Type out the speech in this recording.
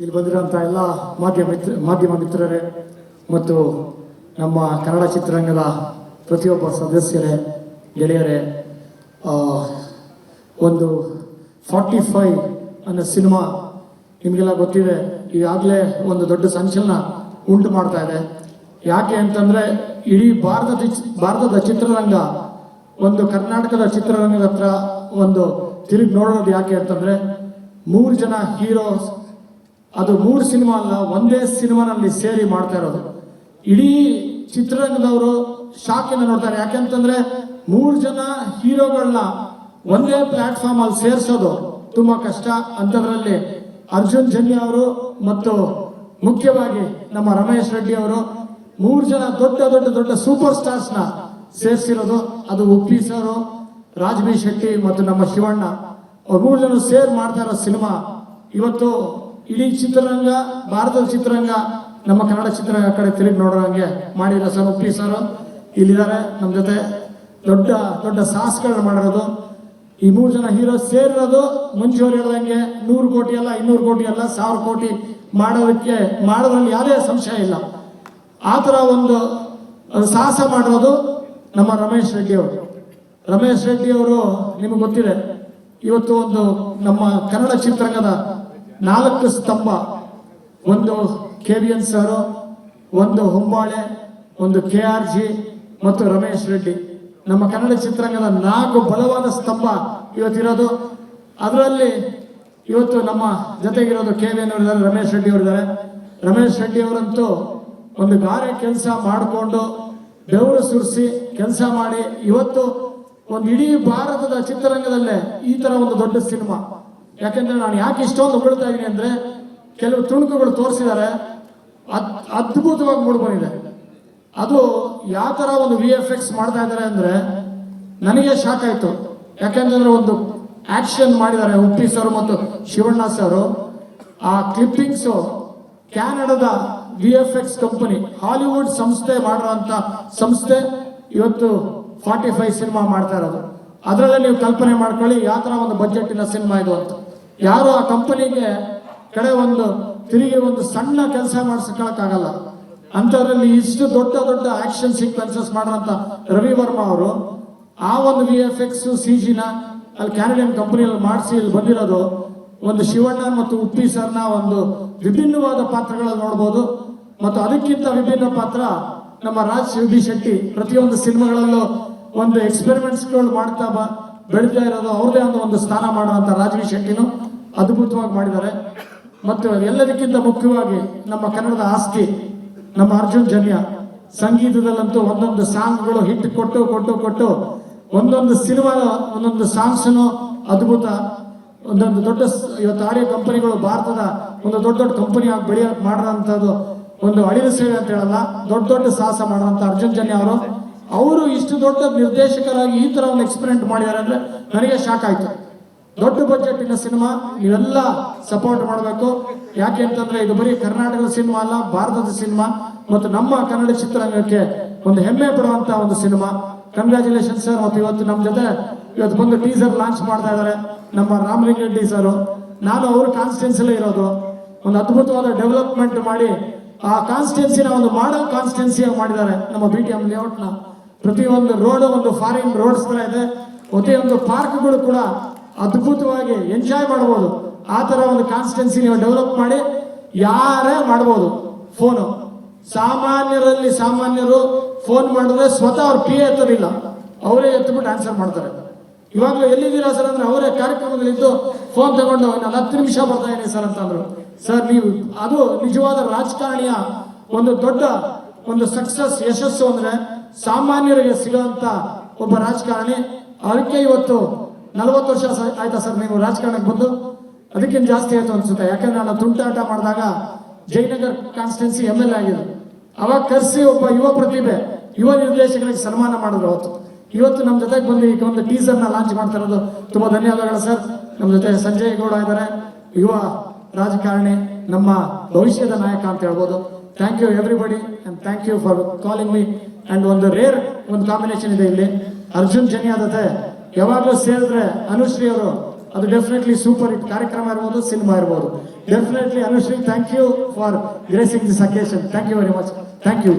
ಇಲ್ಲಿ ಬಂದಿರೋಂಥ ಎಲ್ಲ ಮಾಧ್ಯಮ ಮಿತ್ರ, ಮಾಧ್ಯಮ ಮಿತ್ರರೇ ಮತ್ತು ನಮ್ಮ ಕನ್ನಡ ಚಿತ್ರರಂಗದ ಪ್ರತಿಯೊಬ್ಬ ಸದಸ್ಯರೇ, ಗೆಳೆಯರೇ ಒಂದು ಫಾರ್ಟಿ ಫೈವ್ ಅನ್ನೋ ಸಿನಿಮಾ ನಿಮಗೆಲ್ಲ ಗೊತ್ತಿದೆ, ಈಗಾಗಲೇ ಒಂದು ದೊಡ್ಡ ಸಂಚಲನ ಉಂಟು ಮಾಡ್ತಾ ಇದೆ. ಯಾಕೆ ಅಂತಂದರೆ ಇಡೀ ಭಾರತದ ಭಾರತದ ಚಿತ್ರರಂಗ, ಒಂದು ಕರ್ನಾಟಕದ ಚಿತ್ರರಂಗದ ಹತ್ರ ಒಂದು ತಿರುಗಿ ನೋಡೋದು ಯಾಕೆ ಅಂತಂದರೆ ಮೂರು ಜನ ಹೀರೋಸ್ ಅದು ಮೂರು ಸಿನಿಮಾ ಅಲ್ಲ, ಒಂದೇ ಸಿನಿಮಾನಲ್ಲಿ ಸೇರಿ ಮಾಡ್ತಾ ಇರೋದು. ಇಡೀ ಚಿತ್ರರಂಗದವರು ಶಾಕಿಂದ ನೋಡ್ತಾರೆ. ಯಾಕೆಂತಂದ್ರೆ ಮೂರು ಜನ ಹೀರೋಗಳನ್ನ ಒಂದೇ ಪ್ಲಾಟ್ಫಾರ್ಮ್ ಅಲ್ಲಿ ಸೇರಿಸೋದು ತುಂಬಾ ಕಷ್ಟ. ಅಂತದ್ರಲ್ಲಿ ಅರ್ಜುನ್ ಜನ್ಯ ಅವರು ಮತ್ತು ಮುಖ್ಯವಾಗಿ ನಮ್ಮ ರಮೇಶ್ ರೆಡ್ಡಿ ಅವರು ಮೂರು ಜನ ದೊಡ್ಡ ದೊಡ್ಡ ದೊಡ್ಡ ಸೂಪರ್ ಸ್ಟಾರ್ಸ್ನ ಸೇರಿಸಿರೋದು. ಅದು ಉಪ್ಪಿ ಸರ್ ರಾಜಬೀ ಶೆಟ್ಟಿ ಮತ್ತು ನಮ್ಮ ಶಿವಣ್ಣ. ಅವ್ರು ಮೂರು ಜನ ಸೇರ್ ಮಾಡ್ತಾ ಇರೋ ಸಿನಿಮಾ ಇವತ್ತು ಇಡೀ ಚಿತ್ರರಂಗ, ಭಾರತದ ಚಿತ್ರರಂಗ, ನಮ್ಮ ಕನ್ನಡ ಚಿತ್ರರಂಗ ಕಡೆ ತಿರುಗಿ ನೋಡೋ ಹಂಗೆ ಮಾಡಿಲ್ಲ ಸರ್ ಉಪ್ಪಿ ಸರ್. ಇಲ್ಲಿದ್ದಾರೆ ನಮ್ಮ ಜೊತೆ. ದೊಡ್ಡ ದೊಡ್ಡ ಸಾಹಸಗಳನ್ನ ಮಾಡಿರೋದು. ಈ ಮೂರು ಜನ ಹೀರೋ ಸೇರಿರೋದು ಮುಂಚೆಯವ್ರು ಹೇಳ್ದಂಗೆ ನೂರು ಕೋಟಿ ಅಲ್ಲ, ಇನ್ನೂರು ಕೋಟಿ ಅಲ್ಲ, ಸಾವಿರ ಕೋಟಿ ಮಾಡೋದಕ್ಕೆ, ಮಾಡೋದ್ರಲ್ಲಿ ಯಾವುದೇ ಸಂಶಯ ಇಲ್ಲ. ಆ ಥರ ಒಂದು ಸಾಹಸ ಮಾಡಿರೋದು ನಮ್ಮ ರಮೇಶ್ ರೆಡ್ಡಿ ಅವರು. ರಮೇಶ್ ರೆಡ್ಡಿ ಅವರು, ನಿಮಗೆ ಗೊತ್ತಿದೆ, ಇವತ್ತು ಒಂದು ನಮ್ಮ ಕನ್ನಡ ಚಿತ್ರರಂಗದ ನಾಲ್ಕು ಸ್ತಂಭ. ಒಂದು ಕೆ ಬಿ ಎನ್ ಸರ್ ಒಂದು ಹೊಂಬಾಳೆ, ಒಂದು ಕೆ ಆರ್ ಜಿ ಮತ್ತು ರಮೇಶ್ ರೆಡ್ಡಿ. ನಮ್ಮ ಕನ್ನಡ ಚಿತ್ರರಂಗದ ನಾಲ್ಕು ಬಲವಾದ ಸ್ತಂಭ ಇವತ್ತಿರೋದು. ಅದರಲ್ಲಿ ಇವತ್ತು ನಮ್ಮ ಜೊತೆಗಿರೋದು ಕೆ ವಿ ಎನ್ ಅವರಿದ್ದಾರೆ, ರಮೇಶ್ ರೆಡ್ಡಿ ಅವರಿದ್ದಾರೆ. ರಮೇಶ್ ರೆಡ್ಡಿ ಅವರಂತೂ ಒಂದು ಗಾರೆ ಕೆಲಸ ಮಾಡಿಕೊಂಡು ಬೆವರು ಸುರಿಸಿ ಕೆಲಸ ಮಾಡಿ ಇವತ್ತು ಒಂದು ಇಡೀ ಭಾರತದ ಚಿತ್ರರಂಗದಲ್ಲೇ ಈ ತರ ಒಂದು ದೊಡ್ಡ ಸಿನಿಮಾ. ಯಾಕೆಂದ್ರೆ ನಾನು ಯಾಕೆ ಇಷ್ಟೊಂದು ಹೊಗಳ್ತಾ ಇದ್ದೀನಿ ಅಂದ್ರೆ ಕೆಲವು ತುಣುಕುಗಳು ತೋರಿಸಿದ್ದಾರೆ. ಅದ್ ಅದ್ಭುತವಾಗಿ ಮೂಡಿ ಬಂದಿದೆ. ಅದು ಯಾವ ಥರ ಒಂದು ವಿ ಎಫ್ ಎಕ್ಸ್ ಮಾಡ್ತಾ ಇದ್ದಾರೆ ಅಂದ್ರೆ ನನಗೆ ಶಾಕ್ ಆಯ್ತು. ಯಾಕೆಂದ್ರೆ ಒಂದು ಆಕ್ಷನ್ ಮಾಡಿದ್ದಾರೆ ಉಪ್ಪಿ ಸರ್ ಮತ್ತು ಶಿವಣ್ಣ ಸರ್. ಆ clippings ಕ್ಯಾನಡಾದ V F X company Hollywood ಸಂಸ್ಥೆ ಮಾಡಿರೋ ಸಂಸ್ಥೆ ಇವತ್ತು ಫಾರ್ಟಿ ಫೈವ್ ಸಿನಿಮಾ ಮಾಡ್ತಾ ಇರೋದು. ಅದರಲ್ಲೇ ನೀವು ಕಲ್ಪನೆ ಮಾಡ್ಕೊಳ್ಳಿ, ಯಾವ ಥರ ಒಂದು ಬಜೆಟಿನ ಸಿನಿಮಾ ಇದು ಅಂತ. ಯಾರು ಆ ಕಂಪನಿಗೆ ಕಡೆ ಒಂದು, ತಿರುಗಿ ಒಂದು ಸಣ್ಣ ಕೆಲಸ ಮಾಡಿಸ್ಕೊಳಕ್ಕಾಗಲ್ಲ ಅಂಥದ್ರಲ್ಲಿ ಇಷ್ಟು ದೊಡ್ಡ ದೊಡ್ಡ ಆಕ್ಷನ್ ಸೀಕ್ವೆನ್ಸಸ್ ಮಾಡೋಂಥ ರವಿ ವರ್ಮಾ ಅವರು, ಆ ಒಂದು ವಿ ಎಫ್ ಎಕ್ಸ್ ಸಿ ಜಿನ ಅಲ್ಲಿ ಕ್ಯಾನಡಿಯನ್ ಕಂಪನಿಯಲ್ಲಿ ಮಾಡಿಸಿ ಇಲ್ಲಿ ಬಂದಿರೋದು, ಒಂದು ಶಿವಣ್ಣ ಮತ್ತು ಉಪ್ಪಿ ಸರ್ನ ಒಂದು ವಿಭಿನ್ನವಾದ ಪಾತ್ರಗಳಲ್ಲಿ ನೋಡ್ಬೋದು. ಮತ್ತು ಅದಕ್ಕಿಂತ ವಿಭಿನ್ನ ಪಾತ್ರ ನಮ್ಮ ರಾಜ್ ಶಿವಬಿ ಶೆಟ್ಟಿ ಪ್ರತಿಯೊಂದು ಸಿನಿಮಾಗಳಲ್ಲೂ ಒಂದು ಎಕ್ಸ್ಪೆರಿಮೆಂಟ್ಸ್ಗಳು ಮಾಡ್ತಾ ಬ. ಬೆಳೀತಾ ಇರೋದು ಅವ್ರದೇ ಒಂದು ಒಂದು ಸ್ಥಾನ ಮಾಡುವಂಥ ರಾಜವಿ ಶೆಟ್ಟಿನೂ ಅದ್ಭುತವಾಗಿ ಮಾಡಿದ್ದಾರೆ. ಮತ್ತು ಎಲ್ಲದಕ್ಕಿಂತ ಮುಖ್ಯವಾಗಿ ನಮ್ಮ ಕನ್ನಡದ ಆಸ್ತಿ, ನಮ್ಮ ಅರ್ಜುನ್ ಜನ್ಯ, ಸಂಗೀತದಲ್ಲಂತೂ ಒಂದೊಂದು ಸಾಂಗ್ಗಳು ಹಿಟ್ ಕೊಟ್ಟು ಕೊಟ್ಟು ಕೊಟ್ಟು, ಒಂದೊಂದು ಸಿನಿಮಾ ಒಂದೊಂದು ಸಾಂಗ್ಸನು ಅದ್ಭುತ. ಒಂದೊಂದು ದೊಡ್ಡ ಇವತ್ತು ಆಡಿಯೋ ಕಂಪನಿಗಳು ಭಾರತದ ಒಂದು ದೊಡ್ಡ ದೊಡ್ಡ ಕಂಪನಿ ಆಗಿ ಮಾಡೋ ಅಂಥದ್ದು ಒಂದು ಅಳಿಲು ಸೇವೆ ಅಂತ ಹೇಳಲ್ಲ, ದೊಡ್ಡ ದೊಡ್ಡ ಸಾಹಸ ಮಾಡೋಂಥ ಅರ್ಜುನ್ ಜನ್ಯ ಅವರು. ಅವರು ಇಷ್ಟು ದೊಡ್ಡ ನಿರ್ದೇಶಕರಾಗಿ ಈ ತರ ಒಂದು ಎಕ್ಸ್ಪೆರಿಮೆಂಟ್ ಮಾಡಿದ್ದಾರೆ ಅಂದರೆ ನನಗೆ ಶಾಕ್ ಆಯ್ತು. ದೊಡ್ಡ ಬಜೆಟಿನ ಸಿನಿಮಾ ನೀವೆಲ್ಲ ಸಪೋರ್ಟ್ ಮಾಡಬೇಕು. ಯಾಕೆ ಅಂತಂದ್ರೆ ಇದು ಬರೀ ಕರ್ನಾಟಕದ ಸಿನಿಮಾ ಅಲ್ಲ, ಭಾರತದ ಸಿನಿಮಾ ಮತ್ತು ನಮ್ಮ ಕನ್ನಡ ಚಿತ್ರರಂಗಕ್ಕೆ ಒಂದು ಹೆಮ್ಮೆ ಪಡುವಂತ ಒಂದು ಸಿನಿಮಾ ಕಂಗ್ರ್ಯಾಚುಲೇಷನ್ ಸರ್ ಮತ್ತು ಇವತ್ತು ನಮ್ಮ ಜೊತೆ ಇವತ್ತು ಬಂದು ಟೀಸರ್ ಲಾಂಚ್ ಮಾಡ್ತಾ ಇದ್ದಾರೆ ನಮ್ಮ ರಾಮಲಿಂಗ ರೆಡ್ಡಿ ಸರ್ ನಾನು ಅವ್ರ ಕಾನ್ಸ್ಟಿಟ್ಯೂನ್ಸಿಲೇ ಇರೋದು. ಒಂದು ಅದ್ಭುತವಾದ ಡೆವಲಪ್ಮೆಂಟ್ ಮಾಡಿ ಆ ಕಾನ್ಸ್ಟಿಟ್ಯೂನ್ಸಿನ ಒಂದು ಮಾಡಲ್ ಕಾನ್ಸ್ಟಿಟ್ಯೂನ್ಸಿಯಾಗಿ ಮಾಡಿದ್ದಾರೆ ನಮ್ಮ ಬಿ ಟಿ ಎಂ ಲೇಔಟ್ನ ಪ್ರತಿಯೊಂದು ರೋಡು ಒಂದು ಫಾರಿನ್ ರೋಡ್ಸ್ ತರ ಇದೆ. ಪ್ರತಿಯೊಂದು ಪಾರ್ಕ್ಗಳು ಕೂಡ ಅದ್ಭುತವಾಗಿ ಎಂಜಾಯ್ ಮಾಡಬಹುದು ಆ ಥರ ಒಂದು ಕಾನ್ಸ್ಟೆನ್ಸಿ ನೀವು ಡೆವಲಪ್ ಮಾಡಿ, ಯಾರೇ ಮಾಡ್ಬೋದು ಫೋನು ಸಾಮಾನ್ಯರಲ್ಲಿ ಸಾಮಾನ್ಯರು ಫೋನ್ ಮಾಡಿದ್ರೆ ಸ್ವತಃ ಅವ್ರು ಪಿ ಎತ್ತೋದಿಲ್ಲ. ಅವರೇ ಎತ್ಬಿಟ್ಟು ಆನ್ಸರ್ ಮಾಡ್ತಾರೆ. ಇವಾಗಲೂ ಎಲ್ಲಿದ್ದೀರಾ ಸರ್ ಅಂದ್ರೆ ಅವರೇ ಕಾರ್ಯಕ್ರಮದಲ್ಲಿದ್ದು ಫೋನ್ ತಗೊಂಡು, ನಾನು ಹತ್ತು ನಿಮಿಷ ಬರ್ತಾ ಇದ್ದೀನಿ ಸರ್ ಅಂತಂದ್ರು ಸರ್, ನೀವು, ಅದು ನಿಜವಾದ ರಾಜಕಾರಣಿಯ ಒಂದು ದೊಡ್ಡ ಒಂದು ಸಕ್ಸಸ್ ಯಶಸ್ಸು ಅಂದ್ರೆ ಸಾಮಾನ್ಯರಿಗೆ ಸಿಗುವಂತ ಒಬ್ಬ ರಾಜಕಾರಣಿ. ಅದಕ್ಕೆ ಇವತ್ತು ನಲವತ್ತು ವರ್ಷ ಆಯ್ತಾ ಸರ್ ನೀವು ರಾಜಕಾರಣಕ್ಕೆ ಬಂದು? ಅದಕ್ಕಿಂತ ಜಾಸ್ತಿ ಆಯ್ತು ಅನ್ಸುತ್ತೆ. ಯಾಕಂದ್ರೆ ನಾನು ತುಂಟಾಟ ಮಾಡಿದಾಗ Jayanagar constituency M L A ಆಗಿದೆ ಅವಾಗ ಕರೆಸಿ ಒಬ್ಬ ಯುವ ಪ್ರತಿಭೆ, ಯುವ ನಿರ್ದೇಶಕರಿಗೆ ಸನ್ಮಾನ ಮಾಡಿದ್ರು ಅವತ್ತು. ಇವತ್ತು ನಮ್ಮ ಜೊತೆಗೆ ಬಂದು ಈಗ ಒಂದು ಟೀಸರ್ನ ಲಾಂಚ್ ಮಾಡ್ತಾ ಇರೋದು. ತುಂಬಾ ಧನ್ಯವಾದಗಳು ಸರ್. ನಮ್ಮ ಜೊತೆ ಸಂಜಯ್ ಗೌಡ ಇದ್ದಾರೆ. ಯುವ ರಾಜಕಾರಣಿ, ನಮ್ಮ ಭವಿಷ್ಯದ ನಾಯಕ ಅಂತ ಹೇಳ್ಬೋದು. Thank you everybody and thank you for calling me and ಒಂದು ರೇರ್ ಒಂದು ಕಾಂಬಿನೇಷನ್ ಇದೆ ಇಲ್ಲಿ. ಅರ್ಜುನ್ ಜನಿ ಆದತೆ ಯಾವಾಗಲೂ ಸೇರಿದ್ರೆ ಅನುಶ್ರೀ ಅವರು, ಅದು ಡೆಫಿನೆಟ್ಲಿ ಸೂಪರ್ ಹಿಟ್ ಕಾರ್ಯಕ್ರಮ ಇರ್ಬೋದು, ಸಿನಿಮಾ ಇರ್ಬೋದು. Definitely Anushree thank you for gracing this occasion thank you very much thank you